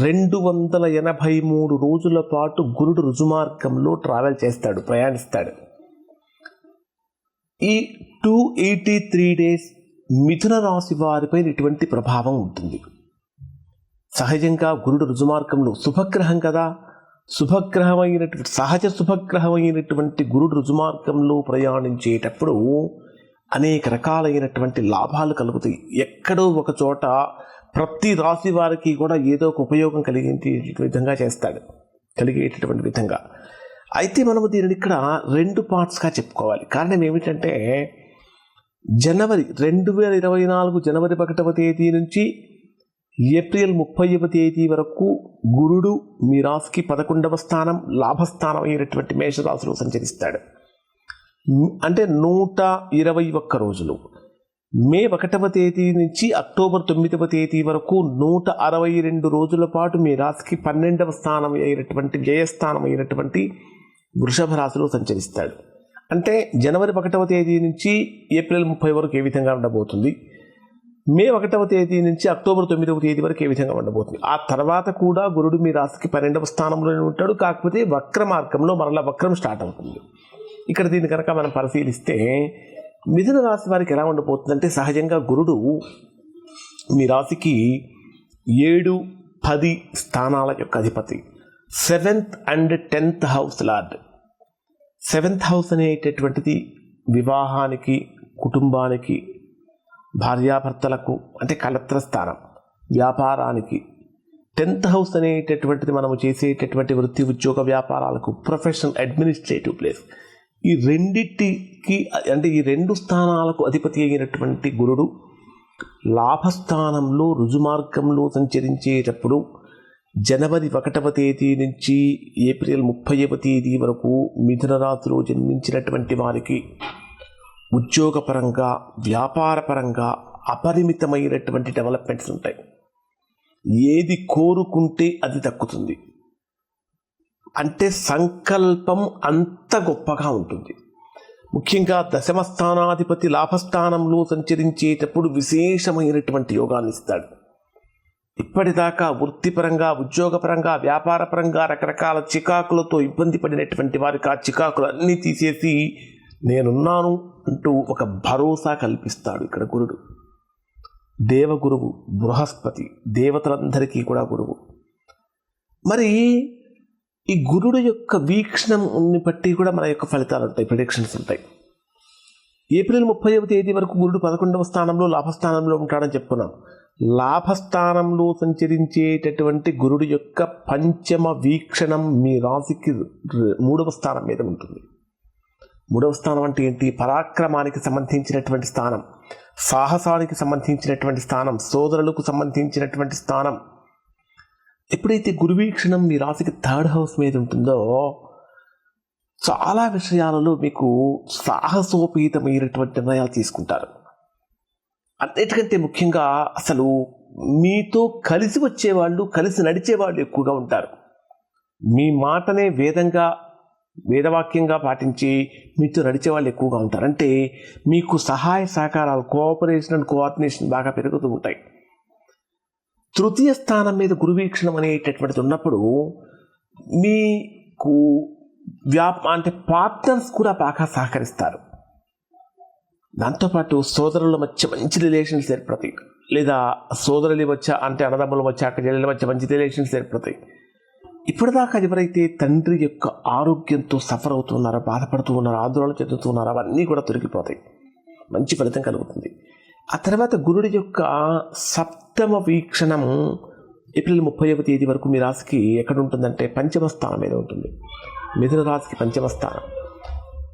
రెండు వందల ఎనభై మూడు రోజుల పాటు గురుడు రుజుమార్గంలో ట్రావెల్ చేస్తాడు ప్రయాణిస్తాడు. ఈ టూ ఎయిటీ త్రీ డేస్ మిథున రాశి వారిపై ఇటువంటి ప్రభావం ఉంటుంది. సహజంగా గురుడు రుజుమార్గంలో శుభగ్రహం కదా? శుభగ్రహమైనటువంటి సహజ శుభగ్రహమైనటువంటి గురుడు రుజుమార్గంలో ప్రయాణించేటప్పుడు అనేక రకాలైనటువంటి లాభాలు కలుగుతాయి. ఎక్కడో ఒక చోట ప్రతి రాశి వారికి కూడా ఏదో ఒక ఉపయోగం కలిగే విధంగా చేస్తాడు కలిగేటటువంటి విధంగా. అయితే మనము దీనిని ఇక్కడ రెండు పార్ట్స్గా చెప్పుకోవాలి. కారణం ఏమిటంటే జనవరి రెండు వేల ఇరవై నాలుగు జనవరి ఒకటవ తేదీ నుంచి ఏప్రిల్ ముప్పైవ తేదీ వరకు గురుడు మీ రాశికి పదకొండవ స్థానం లాభస్థానం అయినటువంటి మేషరాశిలో సంచరిస్తాడు. అంటే నూట ఇరవై ఒక్క రోజులు. మే ఒకటవ తేదీ నుంచి అక్టోబర్ తొమ్మిదవ తేదీ వరకు నూట అరవై రెండు రోజుల పాటు మీ రాశికి పన్నెండవ స్థానం అయినటువంటి వ్యయస్థానం అయినటువంటి వృషభ రాశిలో సంచరిస్తాడు. అంటే జనవరి ఒకటవ తేదీ నుంచి ఏప్రిల్ ముప్పై వరకు ఏ విధంగా ఉండబోతుంది? మే ఒకటవ తేదీ నుంచి అక్టోబర్ తొమ్మిదవ తేదీ వరకు ఏ విధంగా ఉండబోతుంది? ఆ తర్వాత కూడా గురుడు మీ రాశికి పన్నెండవ స్థానంలోనే ఉంటాడు. కాకపోతే వక్ర మార్గంలో మరలా వక్రం స్టార్ట్ అవుతుంది. ఇక్కడ దీన్ని కనుక మనం పరిశీలిస్తే మిథున రాశి వారికి ఎలా ఉండబోతుందంటే సహజంగా గురుడు మీ రాశికి ఏడు పది స్థానాల యొక్క అధిపతి. Seventh and tenth house lord. Seventh house అనేటటువంటిది వివాహానికి కుటుంబానికి భార్యాభర్తలకు అంటే కలత్ర స్థానం వ్యాపారానికి. టెన్త్ హౌస్ అనేటటువంటిది మనము చేసేటటువంటి వృత్తి ఉద్యోగ వ్యాపారాలకు ప్రొఫెషనల్ అడ్మినిస్ట్రేటివ్ ప్లేస్. ఈ రెండిటికి అంటే ఈ రెండు స్థానాలకు అధిపతి అయినటువంటి గురుడు లాభస్థానంలో రుజుమార్గంలో సంచరించేటప్పుడు జనవరి ఒకటవ తేదీ నుంచి ఏప్రిల్ ముప్పైవ తేదీ వరకు మిథున రాశిలో జన్మించినటువంటి వారికి ఉద్యోగపరంగా వ్యాపారపరంగా అపరిమితమైనటువంటి డెవలప్మెంట్స్ ఉంటాయి. ఏది కోరుకుంటే అది దక్కుతుంది. అంటే సంకల్పం అంత గొప్పగా ఉంటుంది. ముఖ్యంగా దశమ స్థానాధిపతి లాభస్థానంలో సంచరించేటప్పుడు విశేషమైనటువంటి యోగాన్ని ఇస్తాడు. ఇప్పటిదాకా వృత్తిపరంగా ఉద్యోగపరంగా వ్యాపారపరంగా రకరకాల చికాకులతో ఇబ్బంది పడినటువంటి వారికి ఆ చికాకులు అన్నీ తీసేసి నేనున్నాను అంటూ ఒక భరోసా కల్పిస్తాడు ఇక్కడ గురుడు. దేవగురువు బృహస్పతి దేవతలందరికీ కూడా గురువు. మరి ఈ గురుడు యొక్క వీక్షణంని బట్టి కూడా మన యొక్క ఫలితాలు ఉంటాయి ప్రొడిక్షన్స్ ఉంటాయి. ఏప్రిల్ ముప్పైవ తేదీ వరకు గురుడు పదకొండవ స్థానంలో లాభస్థానంలో ఉంటాడని చెప్పుకున్నాం. లాభస్థానంలో సంచరించేటటువంటి గురుడు యొక్క పంచమ వీక్షణం మీ రాశికి మూడవ స్థానం మీద ఉంటుంది. మూడవ స్థానం అంటే ఏంటి? పరాక్రమానికి సంబంధించినటువంటి స్థానం సాహసానికి సంబంధించినటువంటి స్థానం సోదరులకు సంబంధించినటువంటి స్థానం ఎప్పుడైతే గురువీక్షణం మీ రాశికి థర్డ్ హౌస్ మీద ఉంటుందో చాలా విషయాలలో మీకు సాహసోపేతమైనటువంటి నిర్ణయాలు తీసుకుంటారు. అన్నిటికంటే ముఖ్యంగా అసలు మీతో కలిసి వచ్చేవాళ్ళు కలిసి నడిచేవాళ్ళు ఎక్కువగా ఉంటారు. మీ మాటనే వేదంగా వేదవాక్యంగా పాటించి మీతో నడిచేవాళ్ళు ఎక్కువగా ఉంటారు. అంటే మీకు సహాయ సహకారాలు కోఆపరేషన్ అండ్ కోఆర్డినేషన్ బాగా పెరుగుతూ ఉంటాయి. తృతీయ స్థానం మీద గురువీక్షణం అనేటటువంటిది ఉన్నప్పుడు మీకు వ్యాప అంటే పార్ట్నర్స్ కూడా బాగా సహకరిస్తారు. దాంతోపాటు సోదరుల మధ్య మంచి రిలేషన్స్ ఏర్పడతాయి. లేదా సోదరుల మధ్య అంటే అన్నదమ్ముల మధ్య అక్క చెల్లెల మధ్య మంచి రిలేషన్స్ ఏర్పడతాయి. ఇప్పటిదాకా ఎవరైతే తండ్రి యొక్క ఆరోగ్యంతో సఫర్ అవుతున్నారో బాధపడుతూ ఉన్నారో ఆందోళన చెందుతున్నారో అవన్నీ కూడా తొలగిపోతాయి. మంచి ఫలితం కలుగుతుంది. ఆ తర్వాత గురుడి యొక్క సప్తమ వీక్షణం ఏప్రిల్ ముప్పైవ తేదీ వరకు మీ రాశికి ఎక్కడ ఉంటుందంటే పంచమ స్థానం మీద ఉంటుంది. మిథున రాశికి పంచమ స్థానం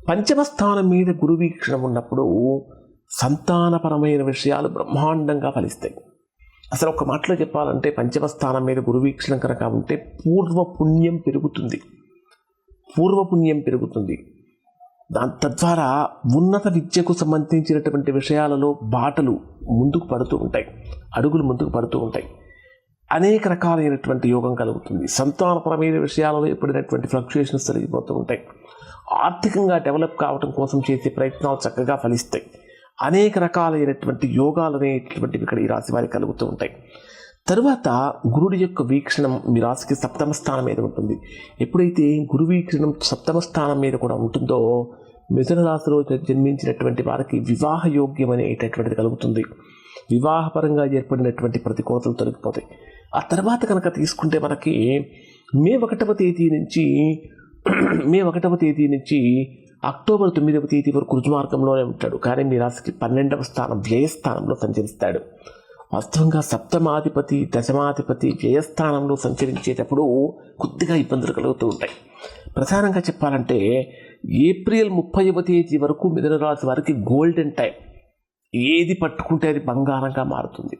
పంచమ స్థానం మీద గురు వీక్షణం ఉన్నప్పుడు సంతానపరమైన విషయాలు బ్రహ్మాండంగా ఫలిస్తాయి. అసలు ఒక మాటలో చెప్పాలంటే పంచమ స్థానం మీద గురు వీక్షణం కనుక ఉంటే పూర్వ పుణ్యం పెరుగుతుంది. పూర్వపుణ్యం పెరుగుతుంది. దాని తద్వారా ఉన్నత విద్యకు సంబంధించినటువంటి విషయాలలో బాటలు ముందుకు పడుతూ ఉంటాయి. అడుగులు ముందుకు పడుతూ ఉంటాయి. అనేక రకాలైనటువంటి యోగం కలుగుతుంది. సంతానపరమైన విషయాలలో ఎప్పుడైనటువంటి ఫ్లక్చుయేషన్స్ తొలగిపోతూ ఉంటాయి. ఆర్థికంగా డెవలప్ కావడం కోసం చేసే ప్రయత్నాలు చక్కగా ఫలిస్తాయి. అనేక రకాలైనటువంటి యోగాలు అనేటువంటివి ఇక్కడ ఈ రాశి వారికి కలుగుతూ ఉంటాయి. తరువాత గురుడి యొక్క వీక్షణం మీ రాశికి సప్తమ స్థానం మీద ఉంటుంది. ఎప్పుడైతే గురు వీక్షణం సప్తమ స్థానం మీద కూడా ఉంటుందో మిథున రాశిలో జన్మించినటువంటి వారికి వివాహ యోగ్యం అనేటటువంటిది కలుగుతుంది. వివాహపరంగా ఏర్పడినటువంటి ప్రతికూలతలు తొలగిపోతాయి. ఆ తర్వాత కనుక తీసుకుంటే మనకి మే ఒకటవ తేదీ నుంచి మే ఒకటవ తేదీ నుంచి అక్టోబర్ తొమ్మిదవ తేదీ వరకు రుజుమార్గంలోనే ఉంటాడు. కానీ మీ రాశికి పన్నెండవ స్థానం వ్యయస్థానంలో సంచరిస్తాడు. వాస్తవంగా సప్తమాధిపతి దశమాధిపతి వ్యయస్థానంలో సంచరించేటప్పుడు కొద్దిగా ఇబ్బందులు కలుగుతూ ఉంటాయి. ప్రధానంగా చెప్పాలంటే ఏప్రిల్ ముప్పైవ తేదీ వరకు మిథున రాశి వారికి గోల్డెన్ టైం. ఏది పట్టుకుంటే అది బంగారంగా మారుతుంది.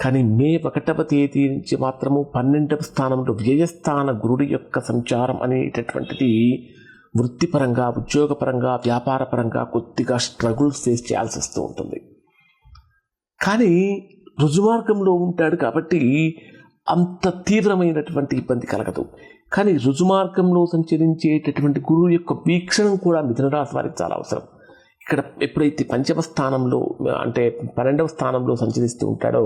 కానీ మే ఒకటవ తేదీ నుంచి మాత్రము పన్నెండవ స్థానంలో వ్యయస్థాన గురుడి యొక్క సంచారం అనేటటువంటిది వృత్తిపరంగా ఉద్యోగపరంగా వ్యాపారపరంగా కొద్దిగా స్ట్రగుల్స్ ఫేస్ చేయాల్సి వస్తూ ఉంటుంది. కానీ రుజుమార్గంలో ఉంటాడు కాబట్టి అంత తీవ్రమైనటువంటి ఇబ్బంది కలగదు. కానీ రుజుమార్గంలో సంచరించేటటువంటి గురువు యొక్క వీక్షణం కూడా మిథునరాశి వారికి చాలా అవసరం. ఇక్కడ ఎప్పుడైతే పంచమ స్థానంలో అంటే పన్నెండవ స్థానంలో సంచరిస్తూ ఉంటాడో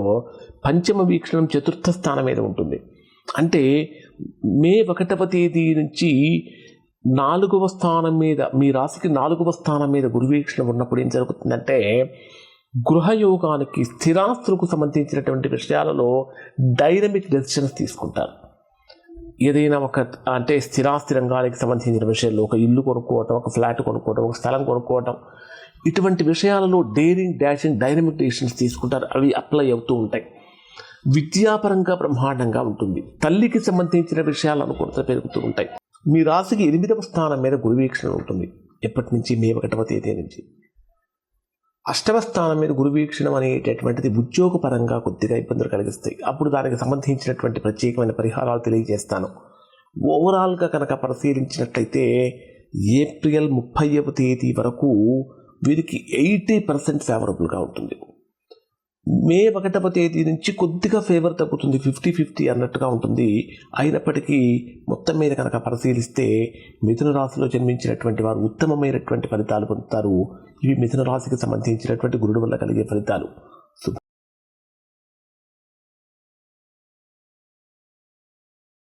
పంచమ వీక్షణం చతుర్థ స్థానం మీద ఉంటుంది. అంటే మే ఒకటవ తేదీ నుంచి నాలుగవ స్థానం మీద మీ రాశికి నాలుగవ స్థానం మీద గురువీక్షణ ఉన్నప్పుడు ఏం జరుగుతుందంటే గృహయోగానికి స్థిరాస్తులకు సంబంధించినటువంటి విషయాలలో డైనమిక్ డెసిషన్స్ తీసుకుంటారు. ఏదైనా ఒక అంటే స్థిరాస్తి రంగానికి సంబంధించిన విషయాల్లో ఒక ఇల్లు కొనుక్కోవటం ఒక ఫ్లాట్ కొనుక్కోవటం ఒక స్థలం కొనుక్కోవటం ఇటువంటి విషయాలలో డేరింగ్ డాషింగ్ డైనమిక్ డెసిషన్స్ తీసుకుంటారు. అవి అప్లై అవుతూ ఉంటాయి. విద్యాపరంగా బ్రహ్మాండంగా ఉంటుంది. తల్లికి సంబంధించిన విషయాలు అనుకూలత పెరుగుతూ ఉంటాయి. మీ రాశికి ఎనిమిదవ స్థానం మీద గురువీక్షణ ఉంటుంది. ఎప్పటి నుంచి మే ఒకటవ తేదీ నుంచి? అష్టమ స్థానం మీద గురువీక్షణం అనేటటువంటిది ఉద్యోగపరంగా కొద్దిగా ఇబ్బందులు కలిగిస్తాయి. అప్పుడు దానికి సంబంధించినటువంటి ప్రత్యేకమైన పరిహారాలు తెలియజేస్తాను. ఓవరాల్గా కనుక పరిశీలించినట్లయితే ఏప్రిల్ ముప్పైవ తేదీ వరకు వీరికి ఎయిటీ పర్సెంట్ ఫేవరబుల్గా ఉంటుంది. మే ఒకటవ తేదీ నుంచి కొద్దిగా ఫేవర్ తగ్గుతుంది. ఫిఫ్టీ ఫిఫ్టీ అన్నట్టుగా ఉంటుంది. అయినప్పటికీ మొత్తం మీద కనుక పరిశీలిస్తే మిథున రాశిలో జన్మించినటువంటి వారు ఉత్తమమైనటువంటి ఫలితాలు పొందుతారు. ఇవి మిథున రాశికి సంబంధించినటువంటి గురుడు వల్ల కలిగే ఫలితాలు.